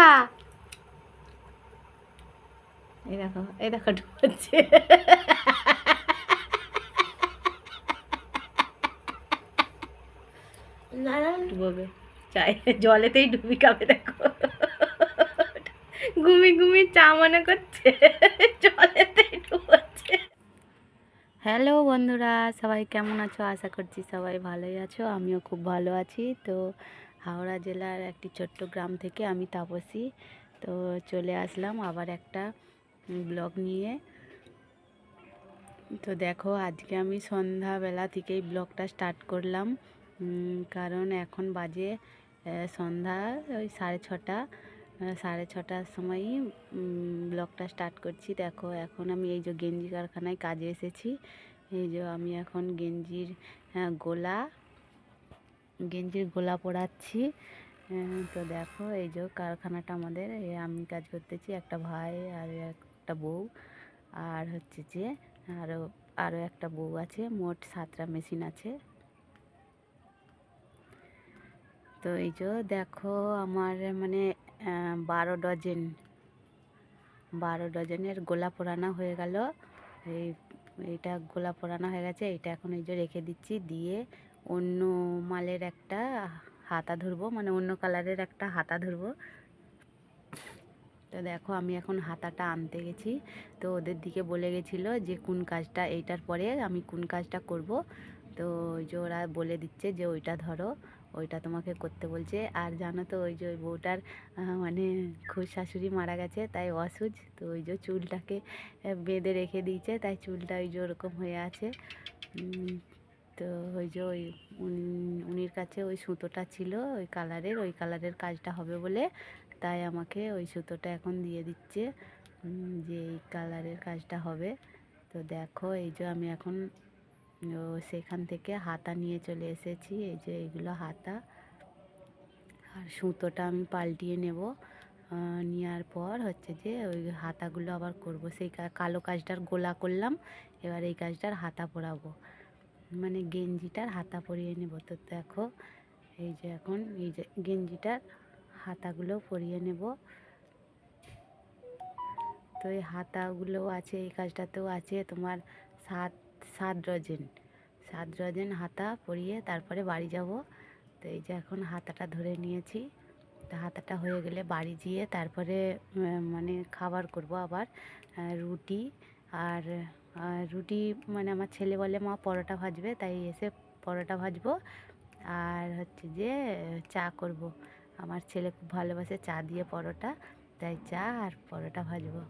খা। এই দেখো এই দেখো ঢুকছে ডুবোবে। চাই জলেতেই ডুবি খাবে দেখো। ঘুমি ঘুমি চা মনে করছে। জলেতেই ডুবোচ্ছে। হ্যালো বন্ধুরা সবাই কেমন আছো? আশা করছি সবাই ভালোই আছো আমিও খুব ভালো আছি। তো হাওড়া জেলার একটি ছোট্ট গ্রাম থেকে আমি তাপসী। তো চলে আসলাম আবার একটা ব্লগ নিয়ে। তো দেখো, আজকে আমি সন্ধ্যাবেলা থেকেই ব্লগটা স্টার্ট করলাম। কারণ এখন বাজে সন্ধ্যা, ওই সাড়ে ছটা। সাড়ে ছটার সময়ই ব্লগটা স্টার্ট করছি। দেখো, এখন আমি এই যে গেঞ্জি কারখানায় কাজে এসেছি। এই যে আমি এখন গেঞ্জির গোলা গেঞ্জির গোলা পরাচ্ছি। আহ, তো দেখো এই যে কারখানাটা আমাদের আমি কাজ করতেছি একটা ভাই আর একটা বউ। আর হচ্ছে যে আরও আরও একটা বউ আছে মোট সাতটা মেশিন আছে। তো এই যে দেখো আমার মানে বারো ডজন বারো ডজনের গোলা পোড়ানো হয়ে গেল। এই এইটা গোলা পোড়ানো হয়ে গেছে এইটা এখন এই যে রেখে দিচ্ছি দিয়ে অন্য মালের একটা হাতা ধরবো মানে অন্য কালারের একটা হাতা ধরবো। তো দেখো, আমি এখন হাতাটা আনতে গেছি। তো ওদের দিকে বলে গেছিল যে, কোন কাজটা এইটার পরে আমি কোন কাজটা করব। তো ওই যে ওরা বলে দিচ্ছে যে, ওইটা ধরো, ওইটা তোমাকে করতে বলছে। আর জানো তো, ওই যে ওই বউটার মানে খুব শাশুড়ি মারা গেছে, তাই অসুজ তো ওই যে চুলটাকে বেঁধে রেখে দিয়েছে, তাই চুলটা ওই যে ওরকম হয়ে আছে। তো ওই যে ওই উনি- উনির কাছে ওই সুতোটা ছিল ওই কালারের ওই কালারের কাজটা হবে বলে তাই আমাকে ওই সুতোটা এখন দিয়ে দিচ্ছে যে এই কালারের কাজটা হবে। তো দেখো এই যে আমি এখন সেখান থেকে হাতা নিয়ে চলে এসেছি, এই যে এইগুলো হাতা। আর সুতোটা আমি পাল্টিয়ে নেব নেওয়ার পর হচ্ছে যে ওই হাতাগুলো আবার করব। সেই কালো কাজটার গোলা করলাম, এবার এই কাজটার হাতা পরাবো মানে গেঞ্জিটার হাতা পরিয়ে নেব। তো দেখো, এই যে এখন এই যে গেঞ্জিটার হাতাগুলো পরিয়ে নেব। তো এই হাতাগুলো আছে, এই কাজটাতেও আছে তোমার সাত সাত ডজন। সাত ডজন হাতা পরিয়ে তারপরে বাড়ি যাব। তো এই যে এখন হাতাটা ধরে নিয়েছি। তো হাতাটা হয়ে গেলে বাড়ি গিয়ে তারপরে মানে খাবার করব আবার রুটি আর আর রুটি মানে আমার ছেলে বলে, মা, পরোটা ভাজবে। তাই এসে পরোটা ভাজবো। আর হচ্ছে যে, চা করব। আমার ছেলে খুব ভালোবাসে চা দিয়ে পরোটা। তাই চা আর পরোটা ভাজবো।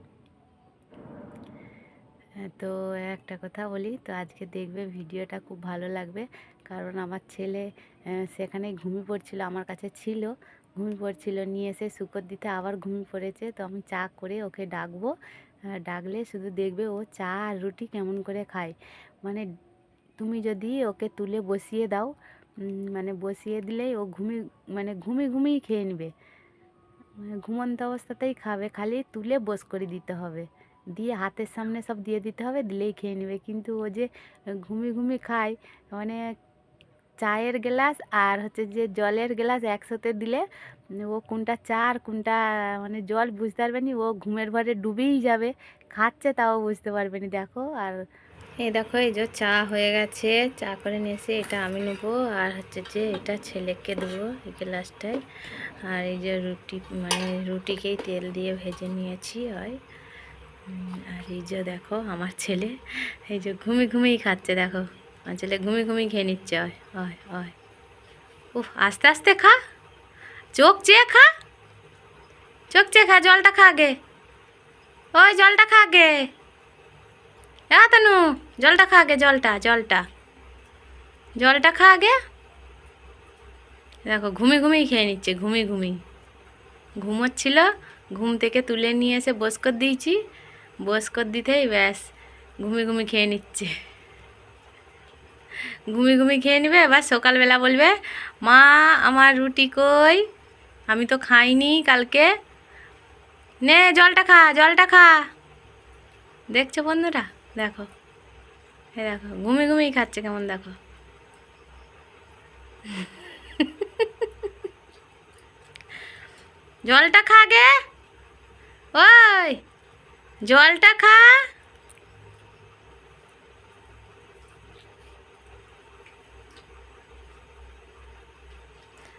তো একটা কথা বলি, তো আজকে দেখবে ভিডিওটা খুব ভালো লাগবে। কারণ আমার ছেলে সেখানে ঘুমিয়ে পড়ছিল, আমার কাছে ছিল। ঘুমিয়ে পড়ছিল, নিয়ে এসে শুকর দিতে আবার ঘুমিয়ে পড়েছে। তো আমি চা করে ওকে ডাকবো। ডাকলে শুধু দেখবে ও চা আর রুটি কেমন করে খায়। মানে তুমি যদি ওকে তুলে বসিয়ে দাও মানে বসিয়ে দিলেই ও ঘুমি মানে ঘুমি ঘুমিয়ে খেয়ে নেবে। মানে ঘুমন্ত অবস্থাতেই খাবে, খালি তুলে বস করে দিতে হবে। দিয়ে হাতের সামনে সব দিয়ে দিতে হবে, দিলেই খেয়ে নেবে। কিন্তু ও যে ঘুমি ঘুমি খায় মানে চায়ের গ্লাস আর হচ্ছে যে জলের গ্লাস একসাথে দিলে ও কোনটা চা আর কোনটা মানে জল বুঝতে পারবে না, ও ঘুমের ঘরে ডুবেই যাবে, খাচ্ছে তাও বুঝতে পারবে না, দেখো। আর এই দেখো, এই যে চা হয়ে গেছে, চা করে নিয়ে এসে এটা আমি নেব, আর হচ্ছে যে এটা ছেলেকে দেবো এই গ্লাসটায়। আর এই যে রুটি মানে রুটিকেই তেল দিয়ে ভেজে নিয়েছি হয় আর এই যে দেখো, আমার ছেলে এই যে ঘুমি ঘুমিয়ে খাচ্ছে, দেখো। ছেলে ঘুমি ঘুমিয়ে খেয়ে নিচ্ছে হয় উফ, আস্তে আস্তে খা। চোখ চেয়ে খা। চোখ চেয়ে খা, জলটা খা আগে। ওই, জলটা খা আগে। তানু, জলটা খা আগে, জলটা জলটা। জলটা খা আগে। দেখো ঘুমি ঘুমিয়ে খেয়ে নিচ্ছে ঘুমি ঘুমি ঘুমোচ্ছিল ঘুম থেকে তুলে নিয়ে এসে বস করে দিয়েছি। বস করে দিতেই ব্যাস ঘুমি ঘুমি খেয়ে নিচ্ছে। ঘুমি ঘুমি খেয়ে নেবে, এবার সকালবেলা বলবে, মা, আমার রুটি কই? আমি তো খাইনি কালকে। নে, জলটা খা জলটা খা। দেখছ বন্ধুরা? দেখো। এ দেখো ঘুমি ঘুমিয়ে খাচ্ছে কেমন দেখো। জলটা খা গে। ওই, জলটা খা।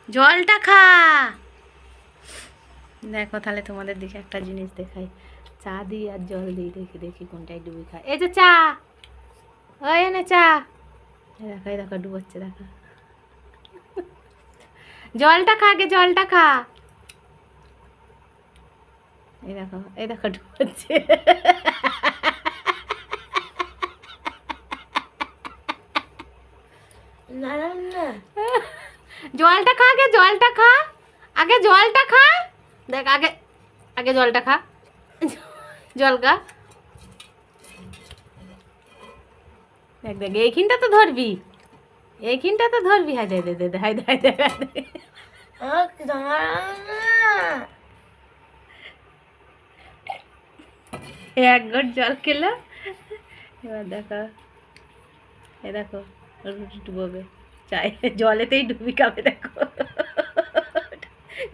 জলটা খা। দেখো তাহলে তোমাদের দিকে একটা জিনিস দেখাই। চা দিই আর জল দিই, দেখি দেখি কোনটাই ডুবে খায়। এই যে চা! ওই এনে চা। দেখো, এই দেখো, ডুবোচ্ছে, দেখো। জলটা খা গে জলটা খা। এই দেখো এই দেখো, ডুবোচ্ছে। না না। জলটা খা আগে, জলটা খা। আগে জলটা খা। দেখ, আগে আগে জলটা খা। জল খা। দেখ দেখ এইখিনটা তো ধরবি। এইখিনটা তো ধরবি। হাই দে দে দে হাই দে এক ঘট জল খেলো। এবার দেখো। এ দেখো ডুবোবে চাই। জলেতেই ডুবি খাবে দেখো।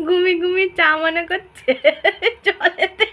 ঘুমি ঘুমি চা মনে করছে। জলেতে